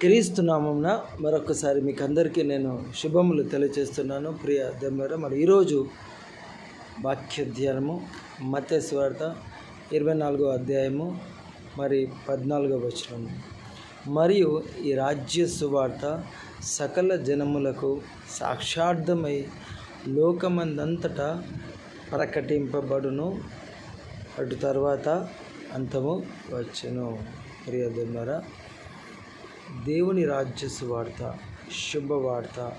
క్రీస్తు నామంన మరొకసారి మీకు అందరికీ నేను శుభములు తెలియజేస్తున్నాను. ప్రియ దెమ్మర మరి ఈరోజు వాక్య ధ్యానము మత ఇరవై నాలుగో అధ్యాయము మరి పద్నాలుగో వచనము. మరియు ఈ రాజ్య సువార్త సకల జనములకు సాక్షార్థమై లోకమందంతటా ప్రకటింపబడును. అటు తర్వాత అంతము వచ్చును. ప్రియ దమ్మరా దేవుని రాజ్య సువార్త శుభవార్త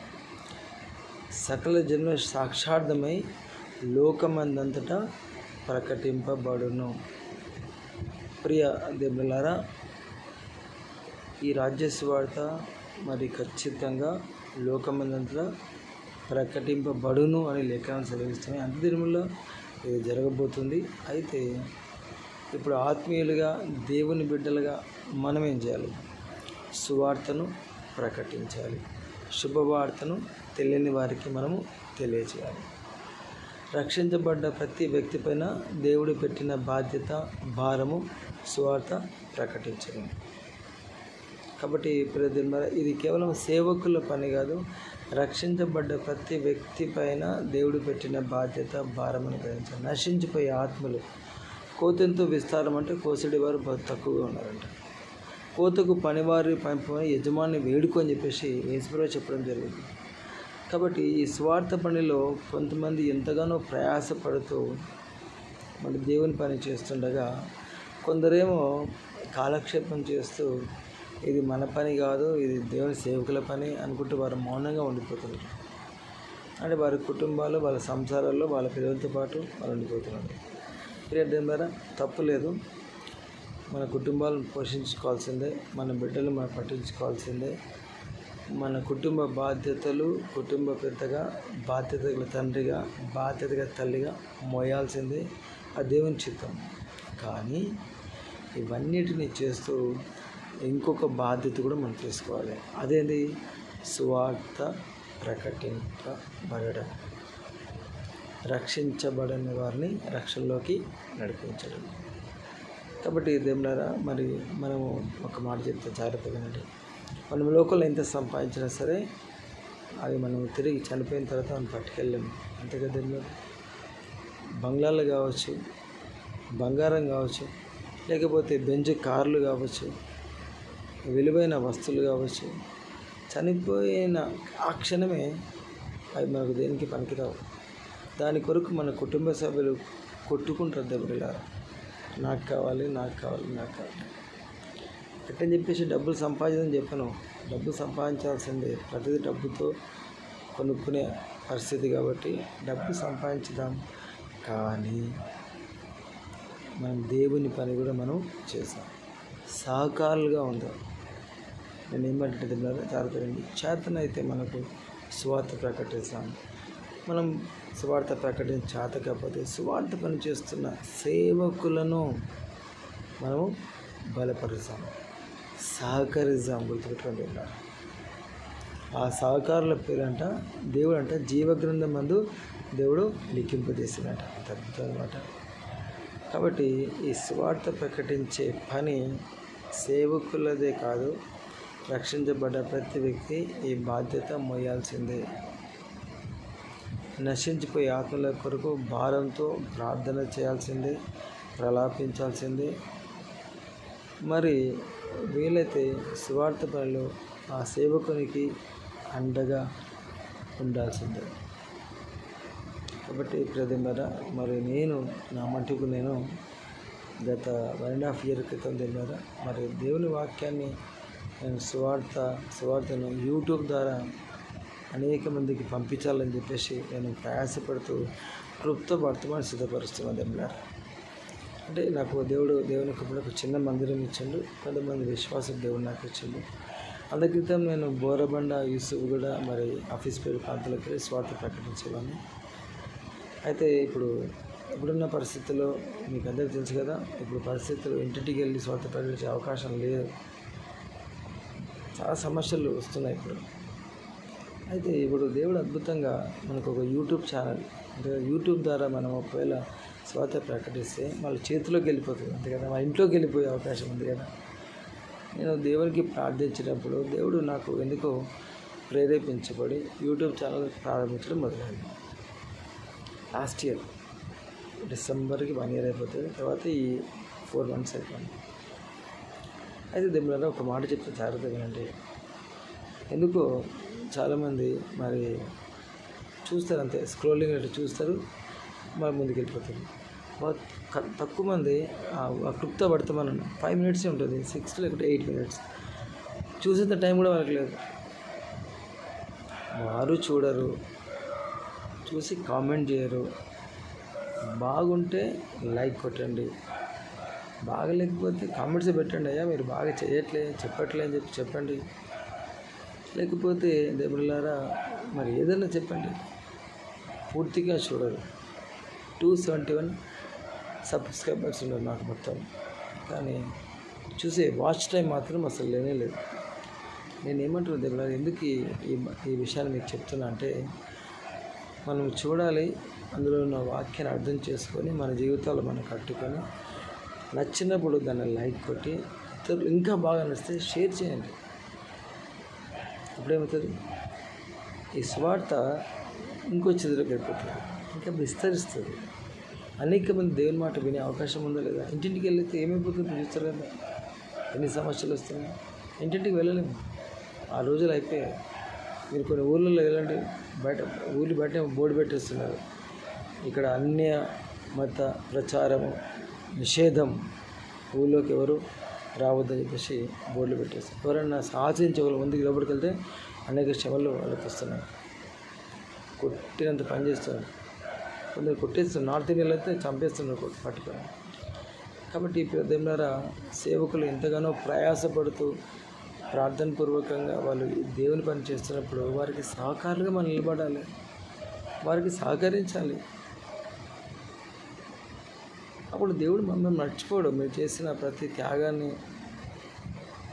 సకల జన్మ సాక్షార్థమై లోకమందంతటా ప్రకటింపబడును. ప్రియ దేవులారా ఈ రాజ్య సువార్త మరి ఖచ్చితంగా లోకమందంతటా ప్రకటింపబడును అని లేఖనాలు సెలవిస్తున్నాయి. అంత దినముల్లో ఇది జరగబోతుంది. అయితే ఇప్పుడు ఆత్మీయులుగా దేవుని బిడ్డలుగా మనం ఏం చేయాలి? సువార్తను ప్రకటించాలి. శుభవార్తను తెలియని వారికి మనము తెలియచేయాలి. రక్షించబడ్డ ప్రతి వ్యక్తి పైన దేవుడు పెట్టిన బాధ్యత భారము సువార్త ప్రకటించడం కాబట్టి ప్రజల ఇది కేవలం సేవకుల పని కాదు రక్షించబడ్డ ప్రతి వ్యక్తి పైన దేవుడు పెట్టిన బాధ్యత భారమని గ్రహించాలి. నశించిపోయే ఆత్మలు కోతెంతో విస్తారం అంటే కోసడి వారు తక్కువగా ఉన్నారంట. కోతకు పనివారి పంపమని యజమాని వేడుకు అని చెప్పేసి యేసుప్రభు చెప్పడం జరిగింది. కాబట్టి ఈ స్వార్థ పనిలో కొంతమంది ఎంతగానో ప్రయాసపడుతూ మరి దేవుని పని చేస్తుండగా కొందరేమో కాలక్షేపం చేస్తూ ఇది మన పని కాదు ఇది దేవుని సేవకుల పని అనుకుంటూ వారు మౌనంగా ఉండిపోతున్నారు అంటే వారి కుటుంబాలు వాళ్ళ సంసారాల్లో వాళ్ళ పిల్లలతో పాటు వాళ్ళు ఉండిపోతున్నారు. పీరియడ్ ద్వారా తప్పు లేదు. మన కుటుంబాలను పోషించుకోవాల్సిందే మన బిడ్డలు మనం పట్టించుకోవాల్సిందే. మన కుటుంబ బాధ్యతలు కుటుంబ పెద్దగా బాధ్యత తండ్రిగా బాధ్యతగా తల్లిగా మోయాల్సిందే ఆ దేవుని చిత్తం. కానీ ఇవన్నిటిని చేస్తూ ఇంకొక బాధ్యత కూడా మనం తీసుకోవాలి. అదేంటి సువార్త ప్రకటింపబడడం. రక్షించబడని వారిని రక్షణలోకి నడిపించడం. కాబట్టి దేవులారా మరి మనము ఒక మాట చెప్తే జాగ్రత్తగా వినండి. మనం లోకల్లో ఎంత సంపాదించినా సరే అవి మనం తిరిగి చనిపోయిన తర్వాత మనం పట్టుకెళ్ళాము అంతే కదా దేవులారా బంగ్లాలు కావచ్చు బంగారం కావచ్చు లేకపోతే బెంజ్ కార్లు కావచ్చు విలువైన వస్తువులు కావచ్చు చనిపోయిన ఆ క్షణమే అవి మనకు దేనికి పనికిరావు. దాని కొరకు మన కుటుంబ సభ్యులు కొట్టుకుంటారు దెబ్బలారా నాకు కావాలి నాకు కావాలి నాకు కావాలి. ఎట్టని చెప్పేసి డబ్బులు సంపాదించని చెప్పను. డబ్బు సంపాదించాల్సిందే. ప్రతిదీ డబ్బుతో కొనుక్కునే పరిస్థితి కాబట్టి డబ్బు సంపాదించుదాం. కానీ మనం దేవుని పని కూడా మనం చేసాం సహకారులుగా ఉందాం. నేను ఏమంటే చాలా చేతనైతే మనకు స్వార్థ ప్రకటిస్తాను మనం సువార్త ప్రకటన చేత కాకపోతే సువార్త పని చేస్తున్న సేవకులను మనము బలపరుస్తాం. సహకరిస్తాం గుర్తుపెట్టుకోండి ఉన్నారు ఆ సహకారుల పేరంట దేవుడు అంట జీవగ్రంథం మందు దేవుడు లిఖింపజేసినట. అంత అనమాట కాబట్టి ఈ స్వార్థ ప్రకటించే పని సేవకులదే కాదు రక్షించబడ్డ ప్రతి వ్యక్తి ఈ బాధ్యత మోయాల్సిందే. నశించిపోయే ఆత్మల కొరకు భారంతో ప్రార్థన చేయాల్సిందే ప్రలాపించాల్సిందే. మరి వీలైతే స్వార్థ పనులు ఆ సేవకునికి అండగా ఉండాల్సిందే. కాబట్టి ప్రతిమర మరి నేను నా మటుకు నేను గత వన్ అండ్ హాఫ్ ఇయర్ క్రితం తెలియదా మరి దేవుని వాక్యాన్ని నేను సువార్త సువార్తను యూట్యూబ్ ద్వారా అనేక మందికి పంపించాలని చెప్పేసి నేను ప్రయాసపడుతూ క్లుప్త వర్తమానం సిద్ధపరుస్తున్నాను దెబ్బలారా అంటే నాకు దేవుడు దేవుని కృపలో ఒక చిన్న మందిరం ఇచ్చిండు కొంతమంది విశ్వాస దేవుడు నాకు ఇచ్చిండు. అంత క్రితం నేను బోరబండ యూసుఫ్ కూడా మరి ఆఫీస్ పేరు ప్రాంతాలకు వెళ్ళి స్వార్థ ప్రకటించేవాడిని. అయితే ఇప్పుడు ఇప్పుడున్న పరిస్థితుల్లో మీకు అందరికీ తెలుసు కదా ఇప్పుడు పరిస్థితులు ఇంటింటికి వెళ్ళి స్వార్థ ప్రకటించే అవకాశం లేదు. చాలా సమస్యలు వస్తున్నాయి ఇప్పుడు. అయితే ఇప్పుడు దేవుడు అద్భుతంగా మనకు ఒక యూట్యూబ్ ఛానల్ అంటే యూట్యూబ్ ద్వారా మనం ఒకవేళ స్వాత ప్రకటిస్తే వాళ్ళ చేతిలోకి వెళ్ళిపోతుంది అంతే కదా? మా ఇంట్లోకి వెళ్ళిపోయే అవకాశం ఉంది కదా? నేను దేవునికి ప్రార్థించినప్పుడు దేవుడు నాకు ఎందుకో ప్రేరేపించబడి యూట్యూబ్ ఛానల్ ప్రారంభించడం మొదలైంది. లాస్ట్ ఇయర్ డిసెంబర్కి వన్ ఇయర్ అయిపోతుంది తర్వాత ఈ ఫోర్ మంత్స్ అయిపోయింది. అయితే దీని ఒక మాట చెప్తే జాగ్రత్తగా వినండి ఎందుకో చాలామంది మరి చూస్తారు అంతే స్క్రోలింగ్ అంటే చూస్తారు మరి ముందుకు వెళ్ళిపోతారు తక్కువ మంది క్లుప్త పడతామని ఫైవ్ మినిట్సే ఉంటుంది సిక్స్ లేకపోతే ఎయిట్ మినిట్స్. చూసేంత టైం కూడా వాళ్ళకి లేదు. వారు చూడరు చూసి కామెంట్ చేయరు. బాగుంటే లైక్ కొట్టండి బాగలేకపోతే కామెంట్స్ పెట్టండి అయ్యా మీరు బాగా చేయట్లే చెప్పట్లే అని చెప్పి చెప్పండి. లేకపోతే దెబ్బలారా? మరి ఏదైనా చెప్పండి. పూర్తిగా చూడరు టూ సెవెంటీ వన్ సబ్స్క్రైబర్స్ ఉన్నారు నాకు మొత్తం. కానీ చూసే వాచ్ టైం మాత్రం అసలు లేనే లేదు. నేను ఏమంటున్నా దేవుళ్ళారా ఎందుకు ఈ- ఈ ఈ విషయాన్ని మీకు చెప్తున్నా అంటే మనం చూడాలి అందులో ఉన్న వాక్యాన్ని అర్థం చేసుకొని మన జీవితాలు మనం కట్టుకొని నచ్చినప్పుడు దాన్ని లైక్ కొట్టి ఇతరులు ఇంకా బాగా నచ్చితే షేర్ చేయండి. అప్పుడేమవుతుంది ఈ స్వార్థ ఇంకో చెదురుకు అయిపోతుంది ఇంకా విస్తరిస్తుంది. అనేక మంది దేవుని మాట వినే అవకాశం ఉందా లేదా? ఇంటింటికి వెళ్తే ఏమైపోతుంది? చూస్తారు కదా. ఎన్ని సమస్యలు వస్తున్నాయి. ఇంటింటికి వెళ్ళలేము. ఆ రోజులు అయిపోయాయి. మీరు కొన్ని ఊళ్ళల్లో వెళ్ళండి. బయట ఊళ్ళు బయట బోర్డు పెట్టేస్తున్నారు. ఇక్కడ అన్య మత ప్రచారము నిషేధం. ఊళ్ళోకి ఎవరు రావద్దని చెప్పేసి బోర్డులు పెట్టేస్తారు ఎవరైనా ఆచరించే వాళ్ళు ముందుకు లోపలికి వెళ్తే అనేక శ్రమలు వాళ్ళకి వస్తున్నాయి కొట్టినంత పని చేస్తున్నారు. కొందరు కొట్టేస్తున్నారు. నార్త్ ఇండియాలో అయితే చంపేస్తున్నారు పట్టుకొని. కాబట్టి ఈ దేవులారా సేవకులు ఎంతగానో ప్రయాసపడుతూ ప్రార్థన పూర్వకంగా వాళ్ళు దేవుని పని చేస్తున్నప్పుడు వారికి సహకారులుగా మనం నిలబడాలి. వారికి సహకరించాలి. అప్పుడు దేవుడు మమ్మల్ని మర్చిపోడు. మీరు చేసిన ప్రతి త్యాగాన్ని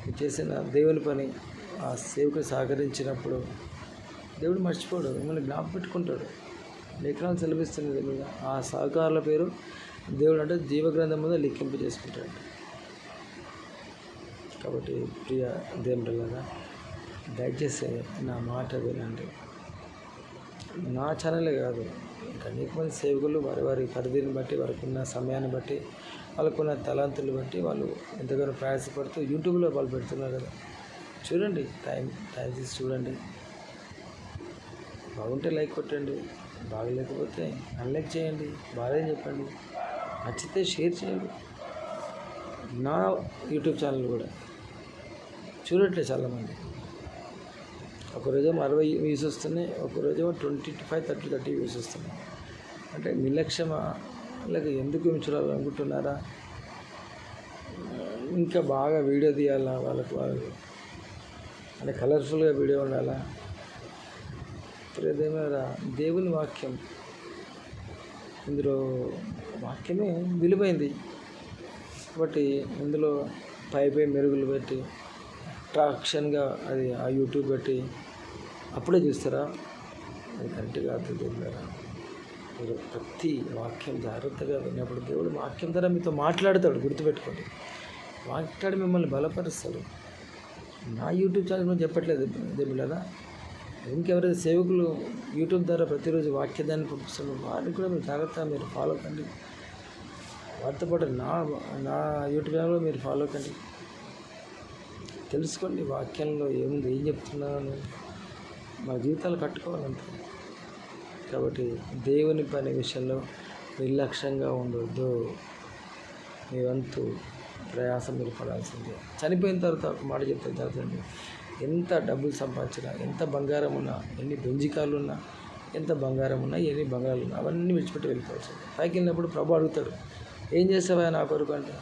మీరు చేసిన దేవుని పని ఆ సేవకు సహకరించినప్పుడు దేవుడు మర్చిపోడు. మిమ్మల్ని జ్ఞాపకం పెట్టుకుంటాడు లేఖనాలు సెలవిస్తుంది ఆ సహకారుల పేరు దేవుడు అంటే జీవగ్రంథం మీద లిఖింపు చేసుకుంటాడు. కాబట్టి ప్రియ దేవుడులాగా దయచేసి నా మాట వినండి. నా ఛానలే కాదు ఇంకా సేవకులు వారి వారి పరిధిని బట్టి వారికి ఉన్న సమయాన్ని బట్టి వాళ్ళకున్న తలాంతులు బట్టి వాళ్ళు ఎంతగానో ప్రయాసపడుతూ యూట్యూబ్లో వాళ్ళు పెడుతున్నారు కదా. చూడండి టైం టైం తీసి చూడండి. బాగుంటే లైక్ కొట్టండి బాగలేకపోతే అన్లైక్ చేయండి బాగాలేదని చెప్పండి. నచ్చితే షేర్ చేయండి. నా యూట్యూబ్ ఛానల్ కూడా. చూడట్లే చాలామంది. ఒకరోజేమో అరవై వ్యూస్ వస్తున్నాయి ఒకరోజేమో twenty five thirty thirty views వస్తున్నాయి. అంటే నిర్లక్ష్యమా? లేక ఎందుకు ఏమి చూడాలనుకుంటున్నారా ఇంకా బాగా వీడియో తీయాలా వాళ్ళకు? వాళ్ళు అంటే కలర్ఫుల్గా వీడియో ఉండాలా? ప్రియదేమరా దేవుని వాక్యం. ఇందులో వాక్యమే విలువైంది. కాబట్టి ఇందులో పై పై మెరుగులు పెట్టి అట్రాక్షన్గా అది ఆ యూట్యూబ్ పెట్టి అప్పుడే చూస్తారా? అది కరెక్ట్ కాదు దేవుడారా మీరు ప్రతి వాక్యం జాగ్రత్తగా విన్నప్పుడు దేవుడు వాక్యం ద్వారా మీతో మాట్లాడతాడు గుర్తుపెట్టుకోండి. మాట్లాడి మిమ్మల్ని బలపరుస్తాడు. నా యూట్యూబ్ ఛానల్ గురించి చెప్పట్లేదు దేవుళ్ళదా ఇంకెవరైతే సేవకులు యూట్యూబ్ ద్వారా ప్రతిరోజు వాక్యదాన్ని పంపిస్తున్నారు వారిని కూడా మీరు జాగ్రత్తగా మీరు ఫాలో కండి. వారితో పాటు నా నా యూట్యూబ్ ఛానల్లో మీరు ఫాలో కండి. తెలుసుకోండి వాక్యంలో ఏముంది ఏం చెప్తున్నాను. మా జీవితాలు కట్టుకోవాలంటే కాబట్టి దేవుని పని విషయంలో నిర్లక్ష్యంగా ఉండొద్దు. మీ వంతు ప్రయాసం మీరు పడాల్సిందే. చనిపోయిన తర్వాత ఒక మాట చెప్తే చదువుతుంది ఎంత డబ్బులు సంపాదించినా ఎంత బంగారం ఉన్నా ఎన్ని బెంజికాలు ఉన్నా ఎంత బంగారం ఉన్నా ఎన్ని బంగారాలు ఉన్నా అవన్నీ విడిచిపెట్టి వెళ్ళిపోవచ్చు పైకి వెళ్ళినప్పుడు ప్రభు అడుగుతాడు ఏం చేస్తావా నా కొరకు? అంటే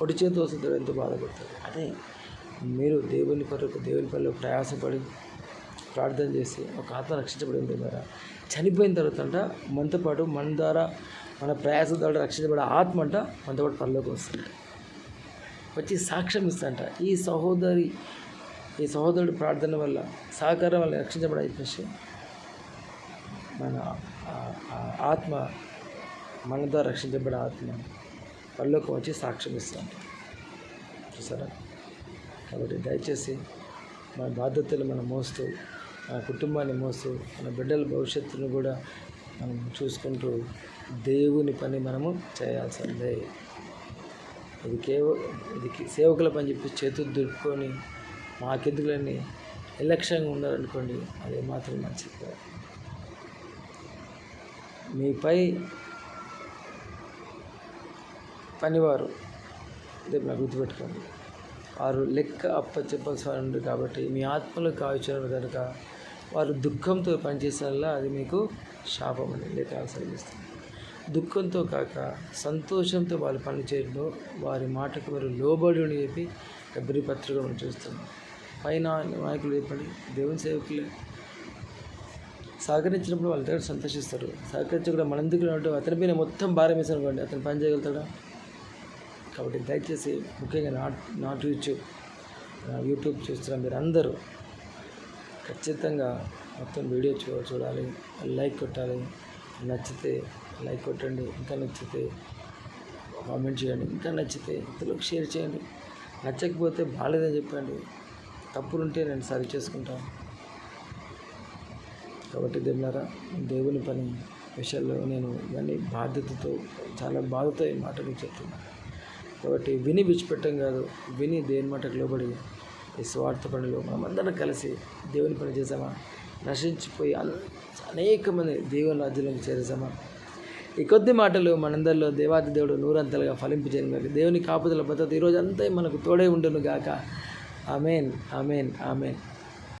పొడి చేతి వస్తుంటాడు ఎంతో బాధపడతాడు. అదే మీరు దేవుని కొరకు దేవుని పనిలో ప్రయాసపడి ప్రార్థన చేసి ఒక ఆత్మ రక్షించబడింది ద్వారా చనిపోయిన తర్వాత అంట మనతో పాటు మన ద్వారా మన ప్రయాస ద్వారా రక్షించబడే ఆత్మ అంట మనతో పాటు పనిలోకి వస్తుంది. వచ్చి సాక్ష్యం ఇస్తంట ఈ సహోదరి ఈ సహోదరుడి ప్రార్థన వల్ల సహకారం వల్ల రక్షించబడని చెప్పేసి మన ఆత్మ మన ద్వారా రక్షించబడే ఆత్మ పనిలోకి వచ్చి సాక్ష్యం ఇస్తాం చూసారా? కాబట్టి దయచేసి మన బాధ్యతలు మనం మోస్తూ మన కుటుంబాన్ని మోస్తూ మన బిడ్డల భవిష్యత్తును కూడా మనం చూసుకుంటూ దేవుని పని మనము చేయాల్సిందే. ఇది కేవ ఇది సేవకుల పని చెప్పి చేతులు మా మాకెందుకులని నిర్లక్ష్యంగా ఉన్నారనుకోండి అది మాత్రం మంచిది కాదు. మీపై పనివారు ఇది నాకు గుర్తుపెట్టుకోండి. వారు లెక్క అప్పచెప్పాల్సి ఉంది కాబట్టి మీ ఆత్మలు కాల్చున్నారు కనుక వారు దుఃఖంతో పనిచేసేలా అది మీకు శాపం అని లేక ఆశ్రయిస్తుంది దుఃఖంతో కాక సంతోషంతో వాళ్ళు పని చేయడంలో వారి మాటకు వారు లోబడి అని చెప్పి ఎబ్రి పత్రిక మనం చూస్తున్నాం. పైన నాయకులు చెప్పండి దేవుని సేవకులే. సహకరించినప్పుడు వాళ్ళ దగ్గర సంతోషిస్తారు. సహకరించకుండా మన ఎందుకు అతని పైన మొత్తం భారం వేసాను అనుకోండి అతను పని చేయగలుగుతాడా? కాబట్టి దయచేసి ముఖ్యంగా నాట్ నాట్ యూట్యూబ్ యూట్యూబ్ చూస్తున్న మీరు అందరూ ఖచ్చితంగా మొత్తం వీడియో చూ చూడాలి లైక్ కొట్టాలి. నచ్చితే లైక్ కొట్టండి ఇంకా నచ్చితే కామెంట్ చేయండి ఇంకా నచ్చితే ఇతరులకు షేర్ చేయండి. నచ్చకపోతే బాగాలేదని చెప్పండి. తప్పులుంటే నేను సరి చేసుకుంటాను. కాబట్టి దేవులారా దేవుని పని విషయాల్లో నేను ఇవన్నీ బాధ్యతతో చాలా బాధతో ఈ మాట చెప్తున్నాను. కాబట్టి విని విడిచిపెట్టం కాదు. విని దేవుని మాటకు లోబడి ఈ స్వార్థ పనిలో మనమందరం కలిసి దేవుని పని చేసామా నశించిపోయి అన్- అనేక మంది దేవుని రాజ్యంలోకి చేరేసామా ఈ కొద్ది మాటలు మనందరిలో దేవాది దేవుడు నూరంతలుగా ఫలింపజేయను గాక దేవుని కాపుదల భద్రత ఈరోజు అంతా మనకు తోడే ఉండును గాక. Amen amen amen.